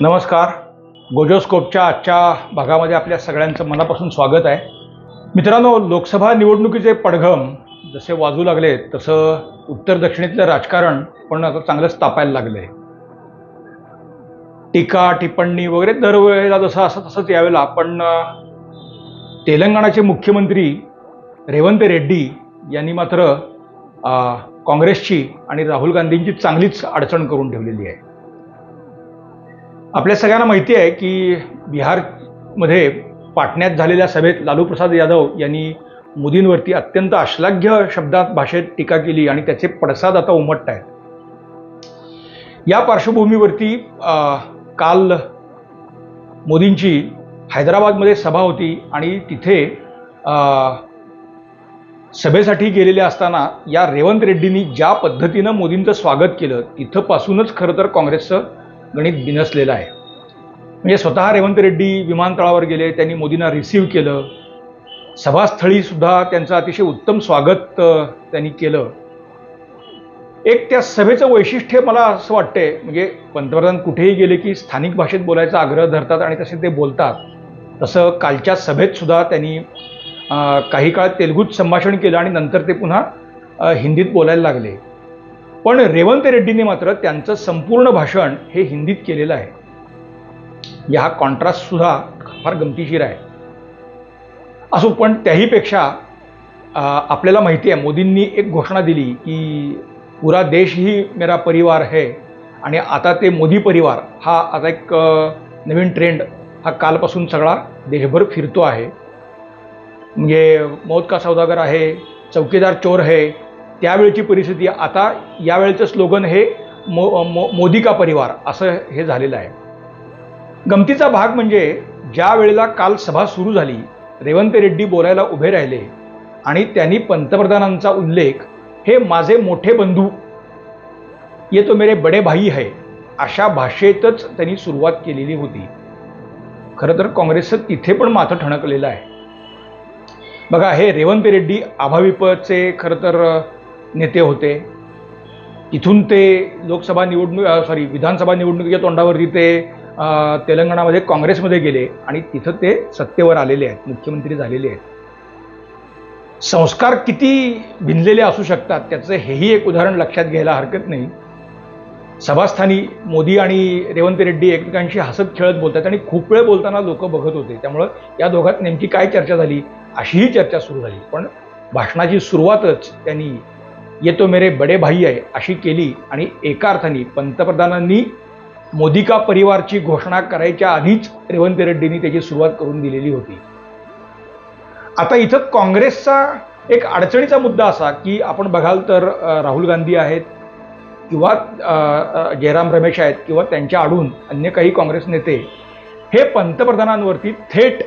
नमस्कार. गोजोस्कोपच्या आजच्या भागामध्ये आपल्या सगळ्यांचं मनापासून स्वागत आहे. मित्रांनो लोकसभा निवडणुकीचे पडघम जसे वाजू लागले तसं उत्तर दक्षिणेतलं राजकारण पण आता चांगलंच तापायला लागलं आहे टीका टिप्पणी वगैरे दरवेळेला जसं असं तसंच यावेळेला पण तेलंगणाचे मुख्यमंत्री रेवंत रेड्डी यांनी मात्र काँग्रेसची आणि राहुल गांधींची चांगलीच अडचण करून ठेवलेली आहे. आपल्या सगळ्यांना माहिती आहे की बिहारमध्ये पाटण्यात झालेल्या सभेत लालू प्रसाद यादव यांनी मोदींवरती अत्यंत अश्लाघ्य शब्दात भाषेत टीका केली आणि त्याचे पडसाद आता उमटत आहेत. या पार्श्वभूमीवरती काल मोदींची हैदराबादमध्ये सभा होती आणि तिथे सभेसाठी गेलेले असताना या रेवंत रेड्डींनी ज्या पद्धतीनं मोदींचं स्वागत केलं तिथंपासूनच खरं तर काँग्रेसचं गणित बिनसलेलं आहे. म्हणजे स्वतः रेवंत रेड्डी विमानतळावर गेले त्यांनी मोदींना रिसीव्ह केलं. सभास्थळीसुद्धा त्यांचं अतिशय उत्तम स्वागत त्यांनी केलं. एक त्या सभेचं वैशिष्ट्य मला असं वाटतंय म्हणजे पंतप्रधान कुठेही गेले की स्थानिक भाषेत बोलायचा आग्रह धरतात आणि तसे ते बोलतात. तसं कालच्या सभेत सुद्धा त्यांनी काही काळ तेलगूत संभाषण केलं आणि नंतर ते पुन्हा हिंदीत बोलायला लागले. पण रेवंत रेड्डीने मात्र त्यांचं संपूर्ण भाषण हे हिंदीत केलेलं आहे. या हा कॉन्ट्रास्ट सुद्धा फार गमतीशीर आहे. असो पण त्याहीपेक्षा आपल्याला माहिती आहे मोदींनी एक घोषणा दिली की पुरा देश ही मेरा परिवार है आणि आता ते मोदी परिवार हा आता एक नवीन ट्रेंड हा कालपासून सगळा देशभर फिरतो आहे. म्हणजे मौत का सौदागर आहे चौकीदार चोर है त्यावेळची परिस्थिती आता यावेळेचं स्लोगन हे मो मो मोदी का परिवार असं हे झालेलं आहे. गमतीचा भाग म्हणजे ज्या वेळेला काल सभा सुरू झाली रेवंत रेड्डी बोलायला उभे राहिले आणि त्यांनी पंतप्रधानांचा उल्लेख हे माझे मोठे बंधू ये तो मेरे बडे भाई है अशा भाषेतच त्यांनी सुरुवात केलेली होती. खरं तर काँग्रेसचं तिथे पण माथं ठणकलेलं आहे. बघा हे रेवंत रेड्डी आभाविपचे खरं तर नेते होते. इथून ते लोकसभा निवडणूक सॉरी विधानसभा निवडणुकीच्या तोंडावरती ते तेलंगणामध्ये काँग्रेसमध्ये गेले आणि तिथं ते सत्तेवर आलेले आहेत मुख्यमंत्री झालेले आहेत. संस्कार किती भिनलेले असू शकतात त्याचं हेही एक उदाहरण लक्षात घ्यायला हरकत नाही. सभास्थानी मोदी आणि रेवंत रेड्डी एकमेकांशी हसत खेळत बोलतात आणि खूप वेळ बोलताना लोक बघत होते. त्यामुळं या दोघात नेमकी काय चर्चा झाली अशीही चर्चा सुरू झाली. पण भाषणाची सुरुवातच त्यांनी येतो मेरे बडे भाई आहे अशी केली आणि एका अर्थाने पंतप्रधानांनी मोदी का परिवारची घोषणा करायच्या आधीच रेवंत रेड्डींनी त्याची सुरुवात करून दिलेली होती. आता इथं काँग्रेसचा एक अडचणीचा मुद्दा असा की आपण बघाल तर राहुल गांधी आहेत किंवा जयराम रमेश आहेत किंवा त्यांच्या आडून अन्य काही काँग्रेस नेते हे पंतप्रधानांवरती थेट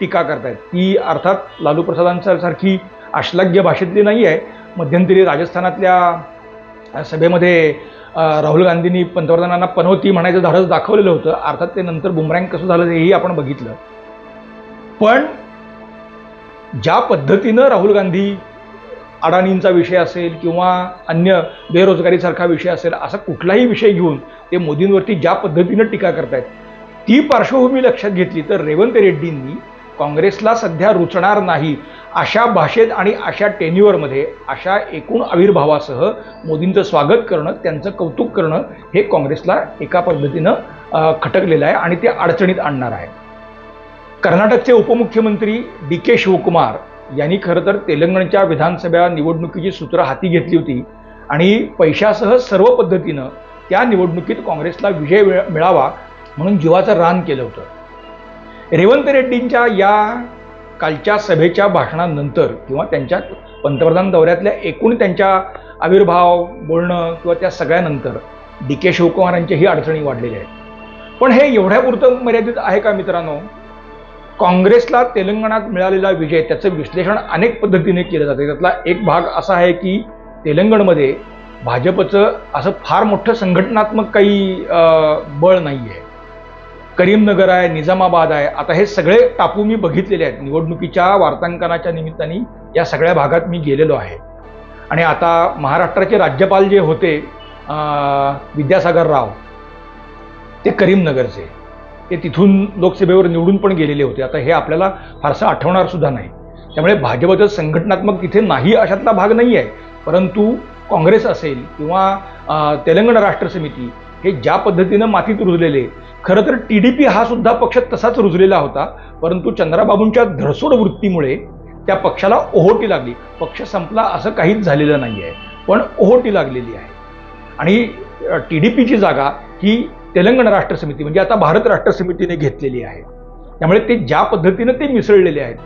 टीका करतायत. ती अर्थात लालू प्रसादांसारखी अश्लाघ्य भाषेतली नाही आहे मध्यंतरी राजस्थानातल्या सभेमध्ये राहुल गांधींनी पंतप्रधानांना पनवती म्हणायचं धाडस दाखवलेलं होतं. अर्थात ते नंतर बुमरँग कसं झालं हेही आपण बघितलं. पण ज्या पद्धतीनं राहुल गांधी अडाणींचा विषय असेल किंवा अन्य बेरोजगारीसारखा विषय असेल असा कुठलाही विषय घेऊन ते मोदींवरती ज्या पद्धतीनं टीका करतायत ती पार्श्वभूमी लक्षात घेतली तर रेवंत रेड्डींनी काँग्रेसला सध्या रुचणार नाही. अशा भाषेत आणि अशा टेन्युअरमध्ये अशा एकूण आविर्भावासह मोदींचं स्वागत करणं त्यांचं कौतुक करणं हे काँग्रेसला एका पद्धतीनं खटकलेलं आहे आणि ते अडचणीत आणणार आहे. कर्नाटकचे उपमुख्यमंत्री डी के शिवकुमार यांनी खरं तर तेलंगणच्या विधानसभा निवडणुकीची सूत्र हाती घेतली होती आणि पैशासह सर्व पद्धतीनं त्या निवडणुकीत काँग्रेसला विजय मिळावा म्हणून जीवाचं रान केलं होतं. रेवंत रेड्डींच्या या कालच्या सभेच्या भाषणानंतर किंवा त्यांच्या पंतप्रधान दौऱ्यातल्या एकूण त्यांच्या आविर्भाव बोलणं किंवा त्या सगळ्यानंतर डी के शिवकुमारांच्याही अडचणी वाढलेल्या आहेत. पण हे एवढ्यापुरतं मर्यादित आहे का मित्रांनो? काँग्रेसला तेलंगणात मिळालेला विजय त्याचं विश्लेषण अनेक पद्धतीने केलं जातं. त्यातला एक भाग असा आहे की तेलंगणमध्ये भाजपचं असं फार मोठं संघटनात्मक काही बळ नाही आहे करीमनगर आहे निजामाबाद आहे. आता हे सगळे टापू मी बघितलेले आहेत. निवडणुकीच्या वार्तांकनाच्या निमित्ताने या सगळ्या भागात मी गेलेलो आहे. आणि आता महाराष्ट्राचे राज्यपाल जे होते विद्यासागर राव ते करीमनगरचे. ते तिथून लोकसभेवर निवडून पण गेलेले होते. आता हे आपल्याला फारसं आठवणार सुद्धा नाही. त्यामुळे भाजपचं संघटनात्मक तिथे नाही अशातला भाग नाही आहे परंतु काँग्रेस असेल किंवा तेलंगणा राष्ट्र समिती हे ज्या पद्धतीनं मातीत रुजलेले खरं तर टी डी पी हा सुद्धा पक्ष तसाच रुजलेला होता परंतु चंद्राबाबूंच्या धडसोड वृत्तीमुळे त्या पक्षाला ओहोटी लागली. पक्ष संपला असं काहीच झालेलं नाही आहे पण ओहोटी लागलेली आहे. आणि टी डी पीची जागा ही तेलंगण राष्ट्र समिती म्हणजे आता भारत राष्ट्र समितीने घेतलेली आहे. त्यामुळे ते ज्या पद्धतीनं ते मिसळलेले आहेत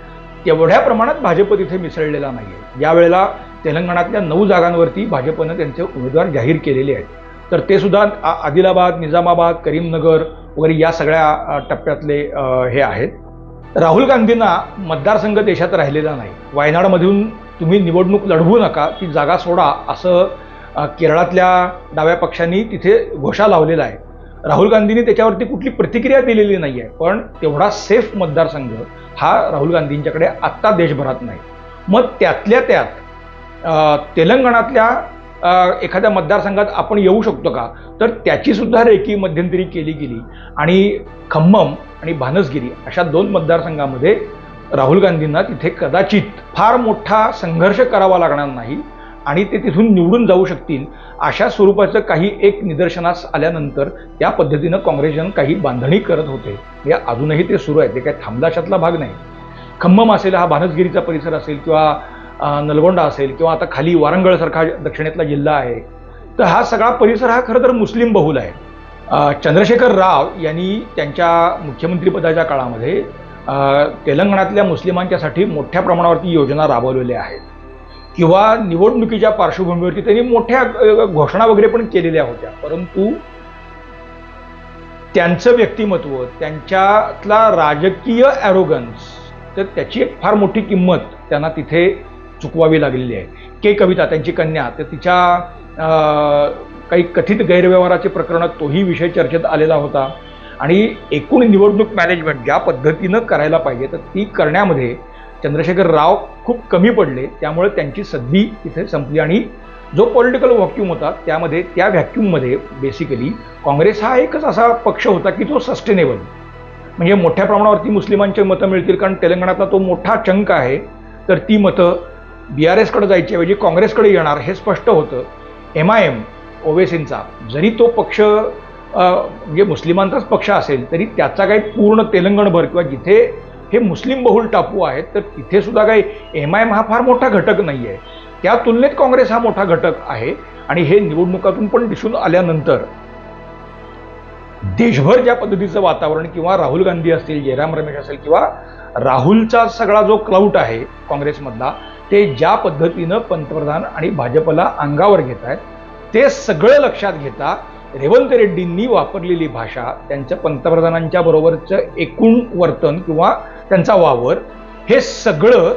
तेवढ्या प्रमाणात भाजप तिथे मिसळलेला नाही आहे यावेळेला तेलंगणातल्या नऊ जागांवरती भाजपनं त्यांचे उमेदवार जाहीर केलेले आहेत. तर ते सुद्धा आ- आदिलाबाद निजामाबाद करीमनगर वगैरे या सगळ्या टप्प्यातले हे आहेत. राहुल गांधींना मतदारसंघ देशात राहिलेला नाही. वायनाडमधून तुम्ही निवडणूक लढवू नका ती जागा सोडा असं केरळातल्या डाव्या पक्षांनी तिथे घोषा लावलेला आहे. राहुल गांधींनी त्याच्यावरती कुठली प्रतिक्रिया दिलेली नाही आहे पण तेवढा सेफ मतदारसंघ हा राहुल गांधींच्याकडे आत्ता देशभरात नाही. मग त्यातल्या त्यात तेलंगणातल्या एखाद्या मतदारसंघात आपण येऊ शकतो का? तर त्याचीसुद्धा रेकी मध्यंतरी केली गेली. आणि खम्मम आणि भानसगिरी अशा दोन मतदारसंघामध्ये राहुल गांधींना तिथे कदाचित फार मोठा संघर्ष करावा लागणार नाही आणि ते तिथून निवडून जाऊ शकतील अशा स्वरूपाचं काही एक निदर्शनास आल्यानंतर त्या पद्धतीनं काँग्रेसजन काही बांधणी करत होते. या अजूनही ते सुरू आहे ते काही थांबलाशातला भाग नाही. खम्मम असेल हा भानसगिरीचा परिसर असेल किंवा नलगोंडा असेल किंवा आता खाली वारंगळसारखा दक्षिणेतला जिल्हा आहे तर हा सगळा परिसर हा खरं तर मुस्लिम बहुल आहे. चंद्रशेखर राव यांनी त्यांच्या मुख्यमंत्रीपदाच्या काळामध्ये तेलंगणातल्या मुस्लिमांच्यासाठी मोठ्या प्रमाणावरती योजना राबवलेल्या आहेत. किंवा निवडणुकीच्या पार्श्वभूमीवरती त्यांनी मोठ्या घोषणा वगैरे पण केलेल्या होत्या. परंतु त्यांचं व्यक्तिमत्व त्यांच्यातला राजकीय ॲरोगन्स तर त्याची एक फार मोठी किंमत त्यांना तिथे चुकवावी लागलेली आहे. के कविता त्यांची कन्या तर तिच्या काही कथित गैरव्यवहाराचे प्रकरण तोही विषय चर्चेत आलेला होता. आणि एकूण निवडणूक मॅनेजमेंट ज्या पद्धतीनं करायला पाहिजे तर ती करण्यामध्ये चंद्रशेखर राव खूप कमी पडले. त्यामुळे त्यांची संधी तिथे संपली. आणि जो पॉलिटिकल व्हॅक्यूम होता त्यामध्ये त्या व्हॅक्यूममध्ये बेसिकली काँग्रेस हा एकच असा पक्ष होता की तो सस्टेनेबल म्हणजे मोठ्या प्रमाणावरती मुस्लिमांचे मतं मिळतील कारण तेलंगणातला तो मोठा चंक आहे. तर ती मतं बी आर एसकडे जायच्याऐवजी ऐवजी काँग्रेसकडे येणार हे स्पष्ट होतं. एम आय एम ओवेसींचा. जरी तो पक्ष म्हणजे मुस्लिमांचाच पक्ष असेल तरी त्याचा काही पूर्ण तेलंगणभर किंवा जिथे हे मुस्लिम बहुल टापू आहेत तर तिथे सुद्धा काही एम आय एम हा फार मोठा घटक नाही आहे त्या तुलनेत काँग्रेस हा मोठा घटक आहे आणि हे निवडणुकातून पण दिसून आल्यानंतर देशभर ज्या पद्धतीचं वातावरण किंवा राहुल गांधी असतील जयराम रमेश असेल किंवा राहुलचा सगळा जो क्लाउट आहे काँग्रेसमधला ते ज्या पद्धतीनं पंतप्रधान आणि भाजपला अंगावर घेत आहेत ते सगळं लक्षात घेता रेवंत रेड्डींनी वापरलेली भाषा त्यांच्या पंतप्रधानांच्या बरोबरचं एकूण वर्तन किंवा त्यांचा वावर हे सगळं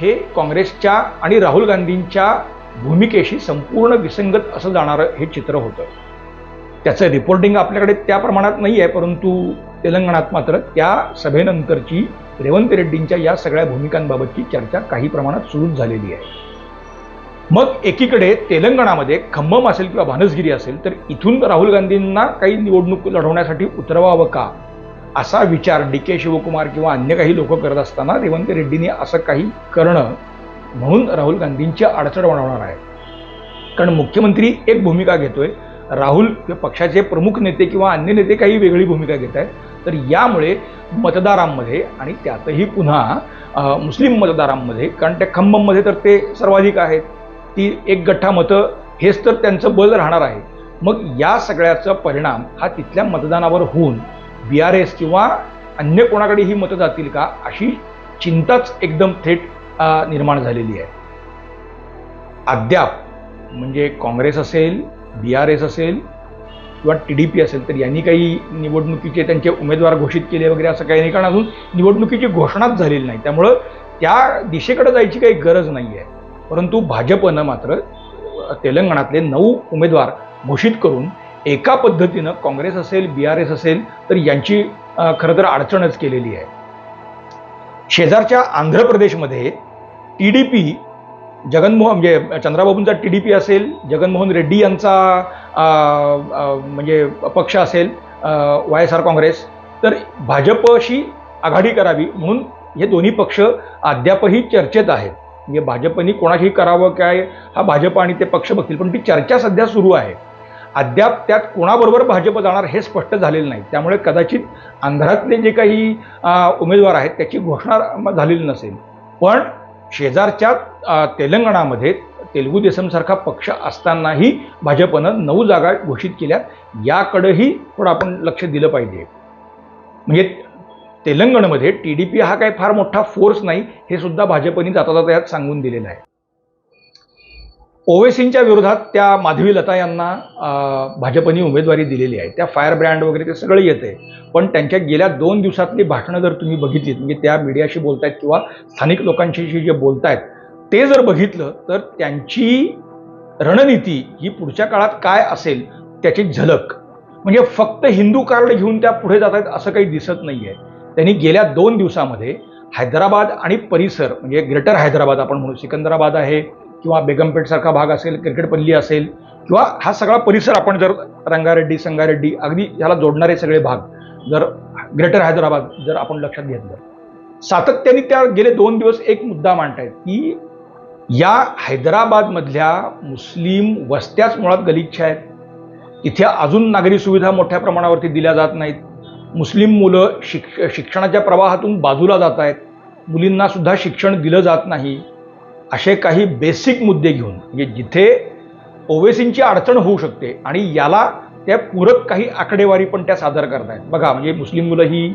हे काँग्रेसच्या आणि राहुल गांधींच्या भूमिकेशी संपूर्ण विसंगत असं जाणारं हे चित्र होतं. त्याचं रिपोर्टिंग आपल्याकडे त्या प्रमाणात नाही आहे परंतु तेलंगणात मात्र त्या सभेनंतरची रेवंत रेड्डींच्या या सगळ्या भूमिकांबाबतची चर्चा काही प्रमाणात सुरूच झालेली आहे. मग एकीकडे तेलंगणामध्ये खंबम असेल किंवा भानसगिरी असेल तर इथून राहुल गांधींना काही निवडणूक लढवण्यासाठी उतरवावं का? असा विचार डी के शिवकुमार किंवा अन्य काही लोक करत असताना रेवंत रेड्डीने असं काही करणं म्हणून राहुल गांधींची अडचण बनवणार आहे. कारण मुख्यमंत्री एक भूमिका घेतोय राहुल किंवा पक्षाचे प्रमुख नेते किंवा अन्य नेते काही वेगळी भूमिका घेत आहेत. तर यामुळे मतदारांमध्ये आणि त्यातही पुन्हा मुस्लिम मतदारांमध्ये कारण त्या खंबममध्ये तर ते सर्वाधिक आहेत. ती एक गठ्ठा मतं हेच तर त्यांचं बल राहणार आहे. मग या सगळ्याचा परिणाम हा तिथल्या मतदानावर होऊन बी आर एस किंवा अन्य कोणाकडे ही मतं जातील का अशी चिंताच एकदम थेट निर्माण झालेली आहे. अद्याप म्हणजे काँग्रेस असेल बी आर एस असेल किंवा टी डी पी असेल तर यांनी काही निवडणुकीचे त्यांचे उमेदवार घोषित केले वगैरे असं काही नाही. कारण अजून निवडणुकीची घोषणाच झालेली नाही. त्यामुळं त्या दिशेकडे जायची काही गरज नाही आहे परंतु भाजपनं मात्र तेलंगणातले नऊ उमेदवार घोषित करून एका पद्धतीनं काँग्रेस असेल बी आर एस असेल तर यांची खरं तर अडचणच केलेली आहे. शेजारच्या आंध्र प्रदेशमध्ये टी डी पी जगनमोहन म्हणजे चंद्राबाबूंचा टी डी पी असेल जगनमोहन रेड्डी यांचा म्हणजे पक्ष असेल वाय एस आर काँग्रेस तर भाजपशी आघाडी करावी म्हणून हे दोन्ही पक्ष अद्यापही चर्चेत आहेत. म्हणजे भाजपनी कोणाशी करावं काय हा भाजप आणि ते पक्ष बघतील पण ती चर्चा सध्या सुरू आहे. अद्याप त्यात कोणाबरोबर भाजप जाणार हे स्पष्ट झालेलं नाही. त्यामुळे कदाचित अंधारातले जे काही उमेदवार आहेत त्याची घोषणा झालेली नसेल. पण शेजारच्या तेलंगणामध्ये तेलुगू देसमसारखा पक्ष असतानाही भाजपनं नऊ जागा घोषित केल्यात. याकडेही थोडं आपण लक्ष दिलं पाहिजे. म्हणजे तेलंगणमध्ये टी डी पी हा काही फार मोठा फोर्स नाही हे सुद्धा भाजपने जाता जाता यात सांगून दिलेलं आहे. ओवेसींच्या विरोधात त्या माधवी लता यांना भाजपने उमेदवारी दिलेली आहे. त्या फायर ब्रँड वगैरे ते सगळं येते पण त्यांच्या गेल्या दोन दिवसातली भाषणं जर तुम्ही बघितलीत म्हणजे त्या मीडियाशी बोलतायत किंवा स्थानिक लोकांशी जे बोलतायत ते जर बघितलं तर त्यांची रणनीती ही पुढच्या काळात काय असेल त्याची झलक. म्हणजे फक्त हिंदू कार्ड घेऊन त्या पुढे जात आहेत असं काही दिसत नाही आहे त्यांनी गेल्या दोन दिवसामध्ये हैदराबाद आणि परिसर म्हणजे ग्रेटर हैदराबाद आपण म्हणू सिकंदराबाद आहे किंवा बेगमपेठसारखा भाग असेल क्रिकेटपल्ली असेल किंवा हा सगळा परिसर आपण जर रंगारेड्डी संगारेड्डी अगदी ह्याला जोडणारे सगळे भाग जर ग्रेटर हैदराबाद जर आपण लक्षात घेतलं. सातत्याने त्या गेले दोन दिवस एक मुद्दा मांडतायत की या हैदराबादमधल्या मुस्लिम वस्त्याच मुळात गलिच्छ आहेत. इथे अजून नागरी सुविधा मोठ्या प्रमाणावरती दिल्या जात नाहीत. मुस्लिम मुलं शिक शिक्षणाच्या प्रवाहातून बाजूला जात आहेत मुलींनासुद्धा शिक्षण दिलं जात नाही. असे काही बेसिक मुद्दे घेऊन म्हणजे जिथे ओवेसींची अडचण होऊ शकते आणि याला त्या पूरक काही आकडेवारी पण त्या सादर करतायत. बघा म्हणजे मुस्लिम मुलं ही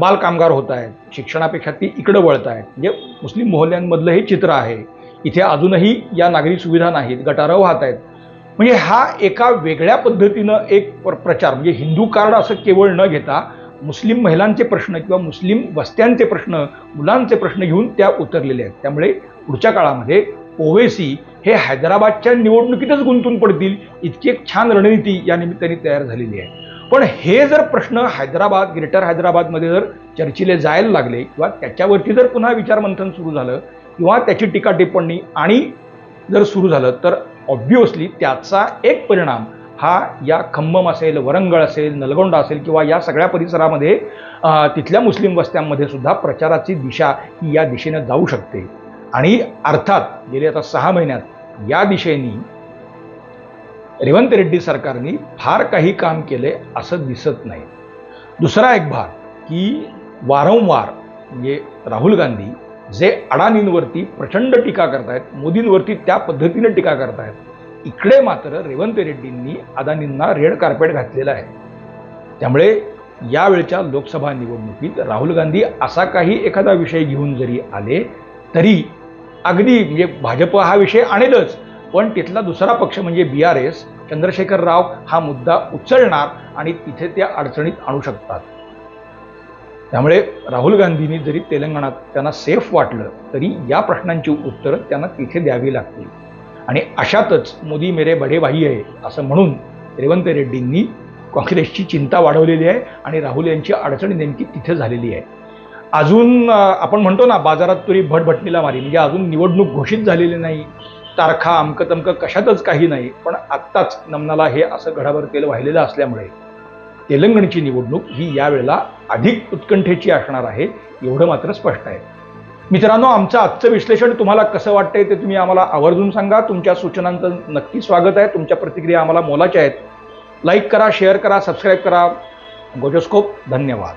बालकामगार होत आहेत शिक्षणापेक्षा ती इकडं वळत आहेत म्हणजे मुस्लिम मोहल्ल्यांमधलं हे चित्र आहे. इथे अजूनही या नागरी सुविधा नाहीत गटारं वाहत आहेत म्हणजे हा एका वेगळ्या पद्धतीनं एक प्र- प्रचार म्हणजे हिंदू कार्ड असं केवळ न घेता मुस्लिम महिलांचे प्रश्न किंवा मुस्लिम वस्त्यांचे प्रश्न मुलांचे प्रश्न घेऊन त्या उतरलेले आहेत. त्यामुळे पुढच्या काळामध्ये ओवेसी हे हैदराबादच्या निवडणुकीतच गुंतून पडतील इतकी एक छान रणनीती या निमित्ताने तयार झालेली आहे. पण हे जर प्रश्न हैदराबाद ग्रेटर हैदराबादमध्ये जर चर्चेले जायला लागले किंवा त्याच्यावरती जर पुन्हा विचारमंथन सुरू झालं किंवा त्याची टीका टिप्पणी आणि जर सुरू झालं तर ऑब्व्हियसली त्याचा एक परिणाम हा या खंबम असेल वरंगळ असेल नलगोंडा असेल किंवा या सगळ्या परिसरामध्ये तिथल्या मुस्लिम वस्त्यांमध्ये सुद्धा प्रचाराची दिशा ही या दिशेनं जाऊ शकते. आणि अर्थात गेले आता सहा महिन्यात या दिशेने रेवंत रेड्डी सरकारने फार काही काम केले असं दिसत नाही. दुसरा एक भाग की वारंवार म्हणजे राहुल गांधी जे अडाणींवरती प्रचंड टीका करतायत मोदींवरती त्या पद्धतीने टीका करतायत इकडे मात्र रेवंत रेड्डींनी अदानींना रेड कार्पेट घातलेलं आहे. त्यामुळे यावेळच्या लोकसभा निवडणुकीत राहुल गांधी असा काही एखादा विषय घेऊन जरी आले तरी अगदी म्हणजे भाजप हा विषय आणेलच. पण तिथला दुसरा पक्ष म्हणजे B R S Chandrashekar Rao हा मुद्दा उचलणार आणि तिथे त्या अडचणीत आणू शकतात. त्यामुळे राहुल गांधींनी जरी तेलंगणात त्यांना सेफ वाटलं तरी या प्रश्नांची उत्तरं त्यांना तिथे द्यावी लागतील. आणि अशातच मोदी मेरे बडे भाई आहे असं म्हणून रेवंत रेड्डींनी काँग्रेसची चिंता वाढवलेली आहे आणि राहुल यांची अडचणी नेमकी तिथे झालेली आहे. अजून आपण म्हणतो ना बाजारात तुरी भटभटणीला मारी म्हणजे अजून निवडणूक घोषित झालेली नाही तारखा अमकं तमकं कशातच काही नाही पण आत्ताच नमनाला हे असं घडाभर तेल वाहिलेलं असल्यामुळे तेलंगणची निवडणूक ही यावेळेला अधिक उत्कंठेची असणार आहे एवढं मात्र स्पष्ट आहे. मित्रांनो आमचं आजचं विश्लेषण तुम्हाला कसं वाटतंय ते तुम्ही आम्हाला आवर्जून सांगा. तुमच्या सूचनांचं नक्की स्वागत आहे. तुमच्या प्रतिक्रिया आम्हाला मोलाच्या आहेत. लाईक करा शेअर करा सबस्क्राईब करा. गोजोस्कोप धन्यवाद.